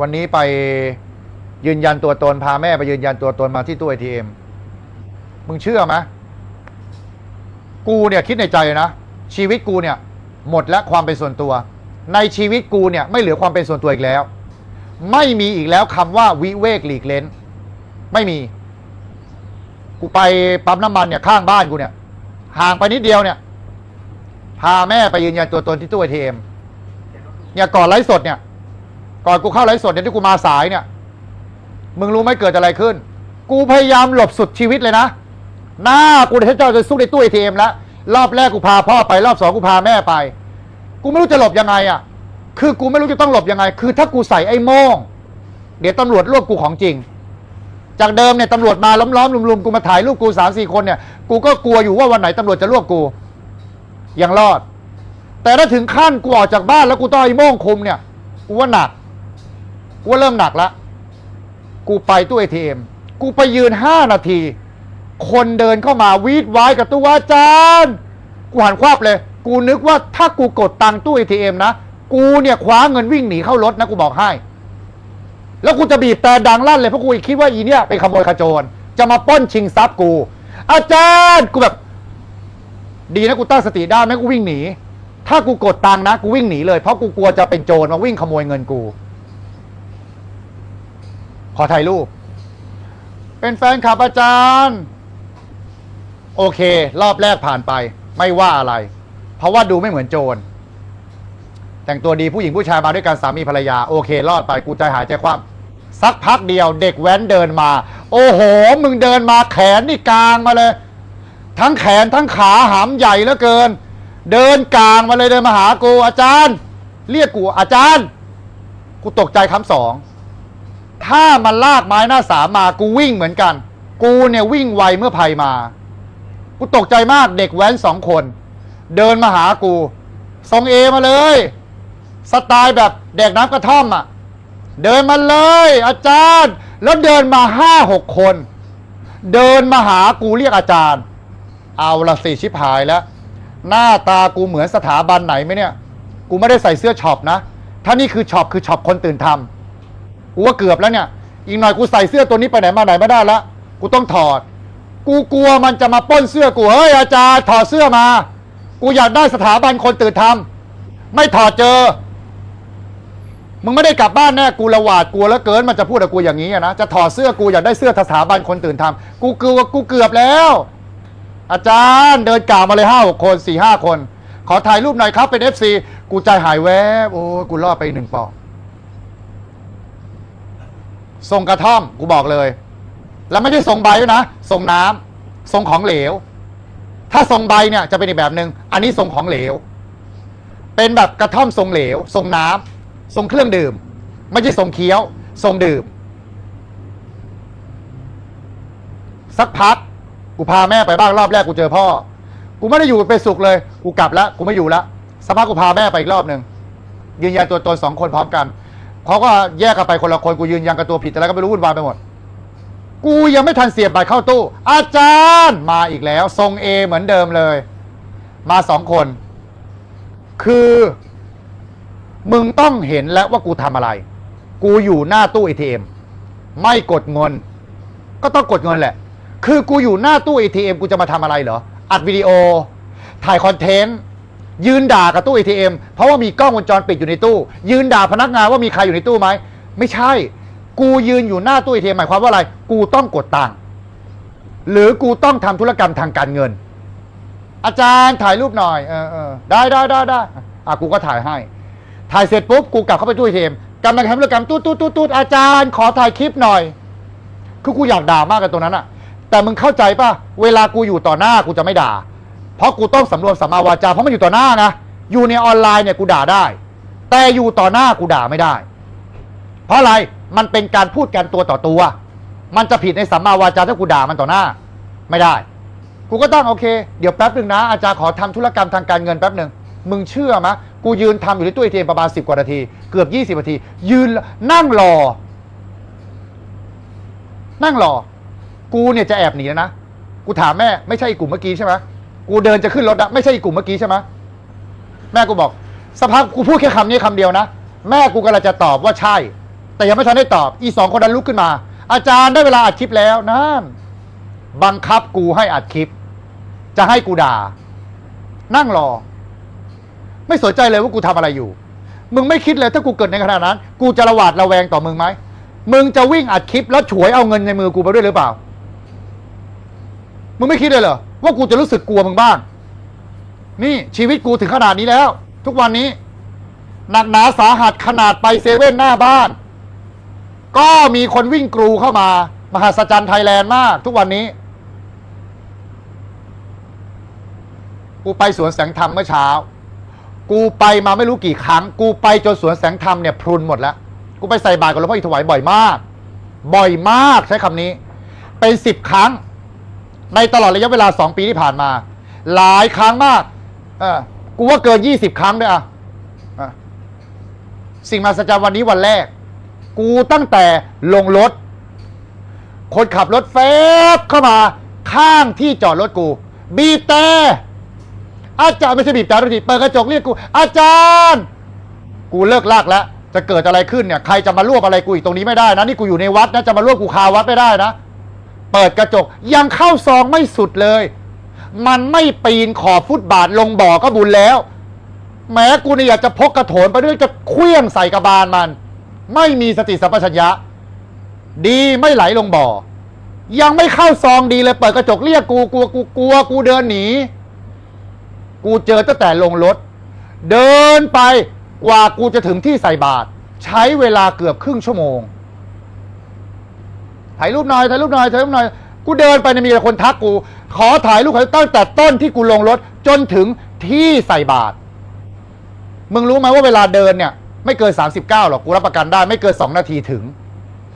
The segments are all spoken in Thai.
วันนี้ไปยืนยันตัวตนพาแม่ไปยืนยันตัวตนมาที่ตู้ ATM มึงเชื่อไหมกูเนี่ยคิดในใจนะ ชีวิตกูเนี่ย หมดแล้วความเป็นส่วนตัว ในชีวิตกูเนี่ยไม่เหลือความเป็นส่วนตัวอีกแล้ว ไม่มีอีกแล้วคำว่าวิเวกหลีกเล้น ไม่มี กูไปปั๊มน้ำมันเนี่ยข้างบ้านกูเนี่ย ห่างไปนิดเดียวเนี่ย พาแม่ไปยืนยันตัวตนที่ตู้ ATM เนี่ยก่อนไลฟ์สดเนี่ย ก่อนกูเข้าไลฟ์สดเนี่ยที่กูมาสายเนี่ย มึงรู้ไหมเกิดอะไรขึ้น กูพยายามหลบสุดชีวิตเลยนะ หน้ากูเดี๋ยวเจ้าจะสู้ในตู้ ATM แล้วรอบแรกกูพาพ่อไปรอบสองกูพาแม่ไป กูไม่รู้จะหลบยังไงอะ คือกูไม่รู้จะต้องหลบยังไง คือถ้ากูใส่ไอ้โม่งเดี๋ยวตำรวจรวบกูของจริง จากเดิมเนี่ยตำรวจมาล้อมๆลุมๆกูมาถ่ายรูปกูสามสี่คนเนี่ย กูก็กลัวอยู่ว่าวันไหนตำรวจจะรวบกูยังรอด แต่ถ้าถึงขั้นกูออกจากบ้านแล้วกูต้องไอ้โม่งคุมเนี่ยกูว่าหนัก กูว่าเริ่มหนักแล้วกูไปตู้เอทีเอ็มกูไปยืนห้านาที คนเดินเข้ามาวีดไว้กับตู้วาอาจารย์ กูหันควับเลย กูนึกว่าถ้ากูกดตังตู้เอทีเอ็มนะ กูเนี่ยคว้าเงินวิ่งหนีเข้ารถนะกูบอกให้ แล้วกูจะบีบแต่ดังลั่นเลยเพราะกูคิดว่าอีเนี่ยเป็นขโมยขโจร จะมาป้นชิงทรัพย์กู อาจารย์กูแบบ ดีนะกูตั้งสติได้แม่กูวิ่งหนี ถ้ากูกดตังนะกูวิ่งหนีเลยเพราะกูกลัวจะเป็นโจรมาวิ่งขโมยเงินกู ขอถ่ายรูป เป็นแฟนคลับอาจารย์ โอเค รอบแรกผ่านไป ไม่ว่าอะไร เพราะว่าดูไม่เหมือนโจร แต่งตัวดีผู้หญิงผู้ชายมาด้วยกันสามีภรรยา โอเค รอดไปกูใจหายใจคว่ำสักพักเดียวเด็กแว้นเดินมา โอ้โห มึงเดินมาแขนนี่กลางมาเลย ทั้งแขนทั้งขาหามใหญ่เหลือเกิน เดินกลางมาเลยเดินมาหากูอาจารย์ เรียกกูอาจารย์ กูตกใจคำสอง ถ้ามันลากไม้หน้าสามมากูวิ่งเหมือนกัน กูเนี่ยวิ่งไวเมื่อภัยมา กูตกใจมากเด็กแว้นสองคน เดินมาหากูส่งเอมาเลย สไตล์แบบเด็กน้ำกระท่อมอะ เดินมาเลย อาจารย์ แล้วเดินมาห้าหกคน เดินมาหากูเรียกอาจารย์ เอาละสิชิบหายแล้ว หน้าตากูเหมือนสถาบันไหนไหมเนี่ย กูไม่ได้ใส่เสื้อช็อปนะ ถ้านี่คือช็อปคือช็อปคนตื่นทำ กูว่าเกือบแล้วเนี่ย อีกหน่อยกูใส่เสื้อตัวนี้ไปไหนมาไหนไม่ได้ละกูต้องถอด กูกลัวมันจะมาป้นเสื้อกูเฮ้ยอาจารย์ถอดเสื้อมา กูอยากได้สถาบันคนตื่นทำไม่ถอดเจอ มึงไม่ได้กลับบ้านแน่กูละหวาดกลัวแล้วเกินมันจะพูดกับกูอย่างนี้นะจะถอดเสื้อกูอยากได้เสื้อสถาบันคนตื่นทำกูกลัวกูเกือบแล้ว อาจารย์เดินกล่าวมาเลยห้าหกคนสี่ห้าคน ขอถ่ายรูปหน่อยครับเป็นเอฟซีกูใจหายแวบโอ้กูรอดไปหนึ่งปอก ส่งกระท่อมกูบอกเลย แล้วไม่ใช่ส่งใบนะส่งน้ำส่งของเหลว ถ้าส่งใบเนี่ยจะเป็นอีกแบบหนึง่งอันนี้ส่งของเหลว เป็นแบบกระท่อมทรงเหลว ทรงน้ำทรงเครื่องดื่ม ไม่ใช่ทรงเคี้ยว ทรงดื่ม สักพักกูพาแม่ไปบ้างรอบแรกกูเจอพ่อ กูไม่ได้อยู่เป็นสุขเลย กูกลับแล้วกูไม่อยู่แล้วสักพักกูพาแม่ไปอีกรอบหนึ่งยืนยันตัวตนสองคนพร้อมกัน เขาก็แยกกันไปคนละคนกูยืนยันกับตัวผิดแต่แล้วก็ไม่รู้วุ่นวายไปหมด กูยังไม่ทันเสียบบัตรเข้าตู้ อาจารย์มาอีกแล้ว ทรงเอเหมือนเดิมเลย มาสองคน คือ มึงต้องเห็นแล้วว่ากูทำอะไร กูอยู่หน้าตู้ ATM ไม่กดเงิน ก็ต้องกดเงินแหละ คือกูอยู่หน้าตู้ ATM กูจะมาทำอะไรเหรอ อัดวิดีโอ ถ่ายคอนเทนต์ ยืนด่ากับตู้ ATM เพราะว่ามีกล้องวงจรปิดอยู่ในตู้ ยืนด่าพนักงานว่ามีใครอยู่ในตู้ไหมไม่ใช่ กูยืนอยู่หน้าตู้ ATM หมายความว่าอะไร กูต้องกดตังค์หรือกูต้องทำธุรกรรมทางการเงิน อาจารย์ถ่ายรูปหน่อยเออเออได้ได้ได้ได้อะกูก็ถ่ายให้ ถ่ายเสร็จปุ๊บกูกลับเข้าไปตู้ ATM กำลังทำธุรกรรมตู้ตู้ตู้ตู้อาจารย์ ขอถ่ายคลิปหน่อย คือกูอยากด่ามากกันตรงนั้นอะแต่มึงเข้าใจป่ะเวลากูอยู่ต่อหน้ากูจะไม่ด่า เพราะกูต้องสำรวมสัมมาวาจาเพราะมันอยู่ต่อหน้านะอยู่ในออนไลน์เนี่ยกูด่าได้ แต่อยู่ต่อหน้ากูด่าไม่ได้ เพราะอะไรมันเป็นการพูดกันตัวต่อตัว มันจะผิดในสัมมาวาจาถ้ากูด่ามันต่อหน้า ไม่ได้ กูก็ต้องโอเค เดี๋ยวแป๊บหนึ่งนะ อาจารย์ขอทำธุรกรรมทางการเงินแป๊บหนึ่งมึงเชื่อมะกูยืนทำอยู่ในตู้เอทีเอ็มประมาณสิบกว่านาที เกือบยี่สิบนาที ยืนนั่งรอ นั่งรอ กูเนี่ยจะแอบหนีแล้วนะ กูถามแม่ ไม่ใช่กลุ่มเมื่อกี้ใช่ไหม กูเดินจะขึ้นรถอะไม่ใช่อีกกลุ่มเมื่อกี้ใช่ไหมแม่กูบอกสภาพกูพูดแค่คำนี้คำเดียวนะ แม่กูกำลังจะตอบว่าใช่ แต่ยังไม่ทันได้ตอบ อีสองคนนั้นลุกขึ้นมา อาจารย์ได้เวลาอัดคลิปแล้วนั่นบังคับกูให้อัดคลิป จะให้กูด่า นั่งรอ ไม่สนใจเลยว่ากูทำอะไรอยู่ มึงไม่คิดเลยถ้ากูเกิดในขณะนั้น กูจะระหวาดระแวงต่อมึงไหมมึงจะวิ่งอัดคลิปแล้วฉวยเอาเงินในมือกูไปด้วยหรือเปล่า มึงไม่คิดเลยเหรอ ว่ากูจะรู้สึกกลัวมึงบ้าง นี่ชีวิตกูถึงขนาดนี้แล้ว ทุกวันนี้ หนักหนาสาหัสขนาดไปเซเว่นหน้าบ้าน ก็มีคนวิ่งกรูเข้ามา มหัศจรรย์ไทยแลนด์มาก ทุกวันนี้กูไปสวนแสงธรรมเมื่อเช้า กูไปมาไม่รู้กี่ครั้ง กูไปจนสวนแสงธรรมเนี่ยพรุนหมดแล้ว กูไปใส่บาตรกับหลวงพ่ออินทวายบ่อยมาก บ่อยมากใช้คำนี้ เป็นสิบครั้ง ในตลอดระยะเวลาสองปีที่ผ่านมา หลายครั้งมากเออกูว่าเกินยี่สิบครั้งด้วยอะสิ่งมหัศจรรย์วันนี้วันแรก กูตั้งแต่ลงรถ คนขับรถแฟบเข้ามาข้างที่จอดรถกู บีบแต่อาจารย์ไม่ใช่บีบแต่รถทีเปิดกระจกเรียกกู อาจารย์ กูเลิกลากแล้วจะเกิดอะไรขึ้นเนี่ย ใครจะมารวบอะไรกูอีกตรงนี้ไม่ได้นะ นี่กูอยู่ในวัดนะ จะมารวบกูคาวัดไม่ได้นะ เปิดกระจกยังเข้าซองไม่สุดเลย มันไม่ปีนขอบฟุตบาทลงบ่อก็บุญแล้ว แม้กูเนี่ยอยากจะพกกระโถนไปด้วยจะเคลี้ยงใส่กระบาลมัน ไม่มีสติสัมปชัญญะ ดีไม่ไหลลงบ่อ ยังไม่เข้าซองดีเลยเปิดกระจกเรียกกูกลัวกูกลัวกูเดินหนีกูเจอตั้งแต่ลงรถ เดินไปกว่ากูจะถึงที่ใส่บาตรใช้เวลาเกือบครึ่งชั่วโมง ถ่ายรูปหน่อยถ่ายรูปหน่อยถ่ายรูปหน่อยกูเดินไปเนี่ยมีแต่คนทักกู ขอถ่ายรูปเขาตั้งแต่ต้นที่กูลงรถจนถึงที่ใส่บาตรมึงรู้ไหมว่าเวลาเดินเนี่ย ไม่เกิน 39 หรอกกูรับประกันได้ ไม่เกิน 2 นาทีถึง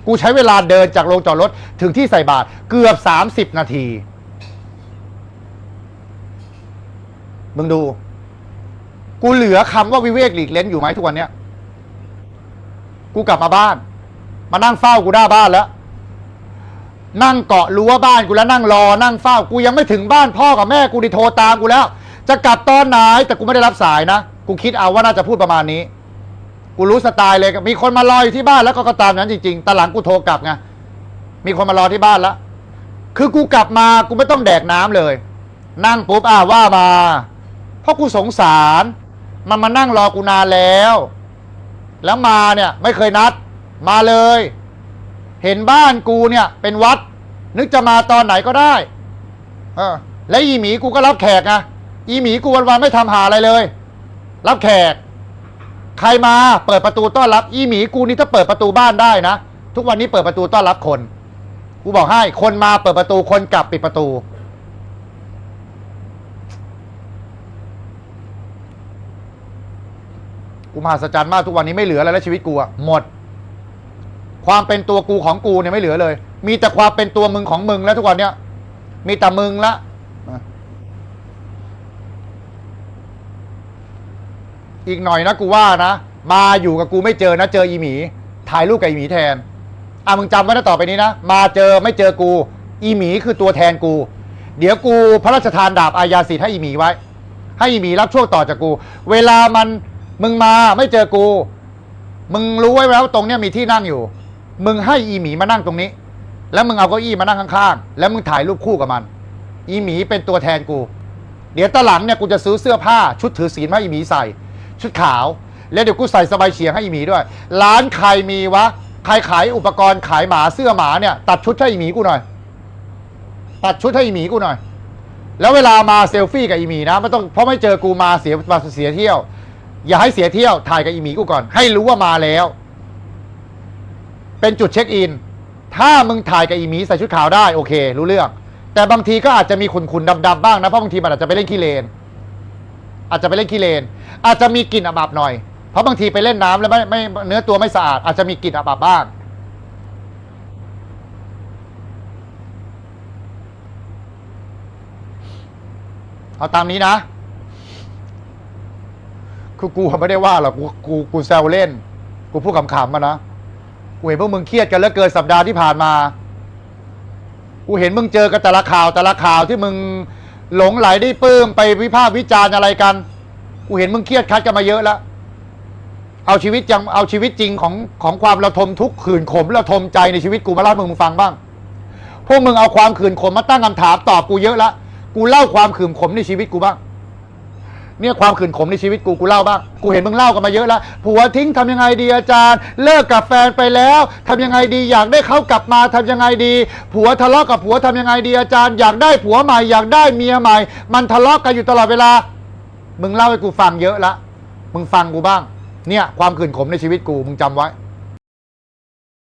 กูใช้เวลาเดินจากโรงจอดรถถึงที่ใส่บาตรเกือบ 30 นาที มึงดู กูเหลือคำว่าวิเวกหลีกเล้นอยู่ไหมทุกวันเนี้ย กูกลับมาบ้าน มานั่งเฝ้ากูหน้าบ้านแล้ว นั่งเกาะรั้วบ้านกูแล้วนั่งรอนั่งเฝ้ากูยังไม่ถึงบ้านพ่อกับแม่กูดิโทรตามกูแล้ว จะกลับตอนไหนแต่กูไม่ได้รับสายนะกูคิดเอาว่าน่าจะพูดประมาณนี้ กูรู้สไตล์เลยมีคนมารออยู่ที่บ้านแล้วก็ก็ตามนั้นจริงๆแต่หลังกูโทรกลับไงมีคนมารอที่บ้านแล้วคือกูกลับมากูไม่ต้องแดกน้ำเลย นั่งปุ๊บอ่าว่ามาเพราะกูสงสาร มันมานั่งรอกูนานแล้ว แล้วมาเนี่ยไม่เคยนัด มาเลย เห็นบ้านกูเนี่ย เป็นวัด นึกจะมาตอนไหนก็ได้ เออ และอีหมีกูก็รับแขกไงอีหมีกูวันๆไม่ทำหาอะไรเลย รับแขก ใครมาเปิดประตูต้อนรับ อีหมีกูนี่ถ้าเปิดประตูบ้านได้นะทุกวันนี้เปิดประตูต้อนรับคนกูบอกให้ คนมาเปิดประตูคนกลับปิดประตู กูมหัศจรรย์มากทุกวันนี้ไม่เหลืออะไรแล้วชีวิตกูอะหมด ความเป็นตัวกูของกูเนี่ยไม่เหลือเลย มีแต่ความเป็นตัวมึงของมึงแล้วทุกวันเนี้ยมีแต่มึงละอะอีกหน่อยนะกูว่านะมาอยู่กับกูไม่เจอนะ เจออีหมี ถ่ายรูปกับอีหมีแทนอะมึงจำไว้นะต่อไปนี้นะมาเจอไม่เจอกู อีหมีคือตัวแทนกู เดี๋ยวกูพระราชทานดาบอาญาสิทธิ์ให้อีหมีไว้ ให้อีหมีรับช่วงต่อจากกู เวลามันมึงมาไม่เจอกู มึงรู้ไว้แล้วตรงเนี้ยมีที่นั่งอยู่ มึงให้อีหมีมานั่งตรงนี้ แล้วมึงเอาเก้าอี้มานั่งข้างๆ แล้วมึงถ่ายรูปคู่กับมัน อีหมีเป็นตัวแทนกู เดี๋ยวตอนหลังเนี่ยกูจะซื้อเสื้อผ้าชุดถือศีลให้อีหมีใส่ ชุดขาว แล้วเดี๋ยวกูใส่สบายเฉียงให้อีหมีด้วย ร้านใครมีวะ ใครขายอุปกรณ์ขายหมาเสื้อหมาเนี่ย ตัดชุดให้อีหมีกูหน่อย ตัดชุดให้อีหมีกูหน่อย แล้วเวลามาเซลฟี่กับอีหมีนะไม่ต้องเพราะไม่เจอกูมาเสียมาเสียเที่ยว อย่าให้เสียเที่ยวถ่ายกับอีหมีกูก่อน ให้รู้ว่ามาแล้ว เป็นจุดเช็คอิน ถ้ามึงถ่ายกับอีหมีใส่ชุดขาวได้โอเค รู้เรื่อง แต่บางทีก็อาจจะมีขุนๆดำๆบ้างนะเพราะบางทีมันอาจจะไปเล่นขี้เลน อาจจะไปเล่นขี้เลน อาจจะมีกลิ่นอับๆหน่อย เพราะบางทีไปเล่นน้ำแล้วไม่ไม่เนื้อตัวไม่สะอาด อาจจะมีกลิ่นอับๆบ้างเอาตามนี้นะคือกูไม่ได้ว่าหรอกกูกูกูแซวเล่น กูพูดขำๆมานะ กูเห็นพวกมึงเครียดกันแล้วเกินสัปดาห์ที่ผ่านมา กูเห็นมึงเจอกันแต่ละข่าวแต่ละข่าวที่มึงหลงไหลได้ปลื้มไปวิพากษ์วิจารณ์อะไรกัน กูเห็นมึงเครียดคัดกันมาเยอะแล้ว เอาชีวิตยังเอาชีวิตจริงของของความระทมทุกข์ขื่นขมระทมใจในชีวิตกูมาเล่าให้มึงฟังบ้าง พวกมึงเอาความขื่นขมมาตั้งคำถามตอบกูเยอะละ กูเล่าความขื่นขมในชีวิตกูบ้าง เนี่ยความขื่นขมในชีวิตกูกูเล่าบ้างกูเห็นมึงเล่ากันมาเยอะแล้วผัวทิ้งทำยังไงดีอาจารย์ เลิกกับแฟนไปแล้วทำยังไงดีอยากได้เขากลับมาทำยังไงดี ผัวทะเลาะกับผัวทำยังไงดีอาจารย์ อยากได้ผัวใหม่อยากได้เมียใหม่ มันทะเลาะกันอยู่ตลอดเวลา มึงเล่าให้กูฟังเยอะละมึงฟังกูบ้าง เนี่ยความขื่นขมในชีวิตกูมึงจำไว้